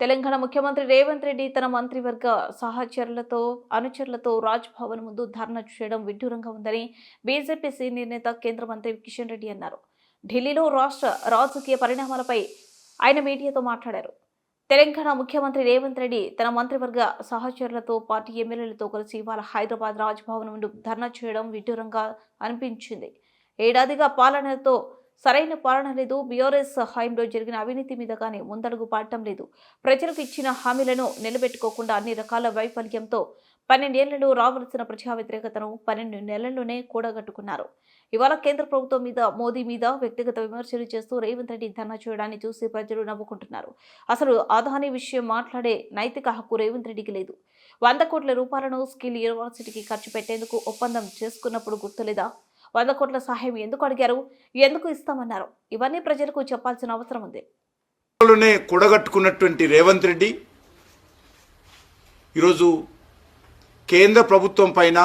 తెలంగాణ ముఖ్యమంత్రి రేవంత్ రెడ్డి తన మంత్రివర్గ సహచరులతో అనుచరులతో రాజ్భవన్ ముందు ధర్నా చేయడం విడ్డూరంగా ఉందని బీజేపీ సీనియర్ నేత కేంద్ర మంత్రి కిషన్ రెడ్డి అన్నారు. ఢిల్లీలో రాష్ట్ర రాజకీయ పరిణామాలపై ఆయన మీడియాతో మాట్లాడారు. తెలంగాణ ముఖ్యమంత్రి రేవంత్ రెడ్డి తన మంత్రివర్గ సహచరులతో పార్టీ ఎమ్మెల్యేలతో కలిసి ఇవాళ హైదరాబాద్ రాజ్భవన్ ముందు ధర్నా చేయడం విడ్డూరంగా అనిపించింది. ఏడాదిగా పాలనతో సరైన పాలన లేదు. బీఆర్ఎస్ హయాంలో జరిగిన అవినీతి మీద కానీ ముందడుగు పాడటం లేదు. ప్రజలకు ఇచ్చిన హామీలను నిలబెట్టుకోకుండా అన్ని రకాల వైఫల్యంతో పన్నెండేళ్ళలో రావలసిన ప్రజా వ్యతిరేకతను పన్నెండు నెలల్లోనే కూడగట్టుకున్నారు. ఇవాళ కేంద్ర ప్రభుత్వం మీద మోదీ మీద వ్యక్తిగత విమర్శలు చేస్తూ రేవంత్ రెడ్డి ధర్నా చేయడాన్ని చూసి ప్రజలు నవ్వుకుంటున్నారు. అసలు ఆదాని విషయం మాట్లాడే నైతిక హక్కు రేవంత్ రెడ్డికి లేదు. వంద కోట్ల రూపాయలను స్కిల్ యూనివర్సిటీకి ఖర్చు పెట్టేందుకు ఒప్పందం చేసుకున్నప్పుడు గుర్తులేదా? వంద కోట్ల సహాయం ఎందుకు అడిగారు? ఎందుకు ఇస్తామన్నారు? ఇవన్నీ ప్రజలకు చెప్పాల్సిన అవసరం ఉంది. కూడగట్టుకున్నటువంటి రేవంత్ రెడ్డి ఈరోజు కేంద్ర ప్రభుత్వం పైన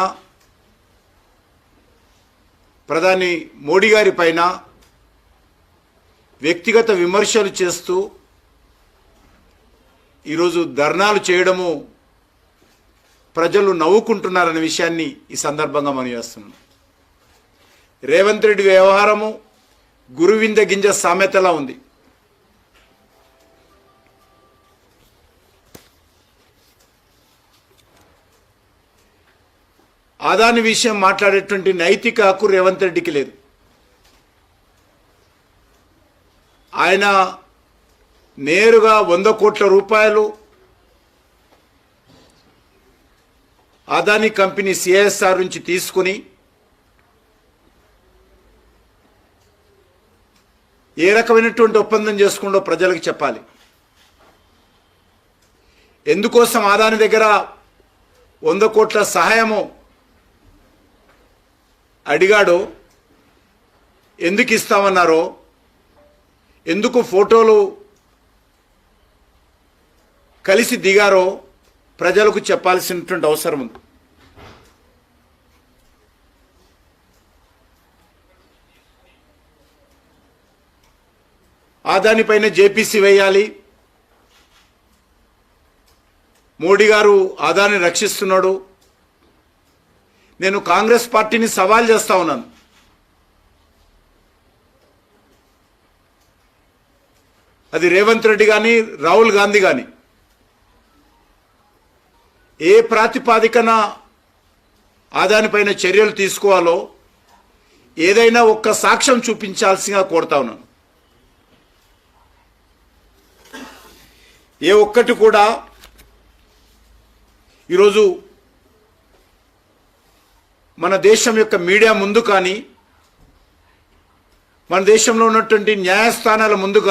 ప్రధాని మోడీ గారి పైన వ్యక్తిగత విమర్శలు చేస్తూ ఈరోజు ధర్నాలు చేయడము ప్రజలు నవ్వుకుంటున్నారనే విషయాన్ని ఈ సందర్భంగా మనం చేస్తున్నాం. రేవంత్ రెడ్డి వ్యవహారము గురువింద గింజ సామెతలా ఉంది. ఆదాని విషయం మాట్లాడేటువంటి నైతిక హక్కు రేవంత్ రెడ్డికి లేదు. ఆయన నేరుగా వంద కోట్ల రూపాయలు అదాని కంపెనీ సిఎస్ఆర్ నుంచి తీసుకుని ఏ రకమైనటువంటి ఒప్పందం చేసుకుంటో ప్రజలకు చెప్పాలి. ఎందుకోసం ఆదాని దగ్గర వంద కోట్ల సహాయము అడిగాడో ఎందుకు ఇస్తామన్నారో ఎందుకు ఫోటోలు కలిసి దిగారో ప్రజలకు చెప్పాల్సినటువంటి అవసరం ఉంది. ఆ దానిపైన జేపీసీ వేయాలి. మోడీ గారు ఆదాన్ని రక్షిస్తున్నాడు. నేను కాంగ్రెస్ పార్టీని సవాల్ చేస్తా ఉన్నాను. అది రేవంత్ రెడ్డి కానీ రాహుల్ గాంధీ కానీ ఏ ప్రాతిపాదికన ఆదానిపైన చర్యలు తీసుకోవాలో ఏదైనా ఒక్క సాక్ష్యం చూపించాల్సిగా కోరుతా ఉన్నాను. ఏ ఒక్కటి కూడా ఈరోజు మన దేశం యొక్క మీడియా ముందు కానీ మన దేశంలో ఉన్నటువంటి న్యాయస్థానాల ముందు కానీ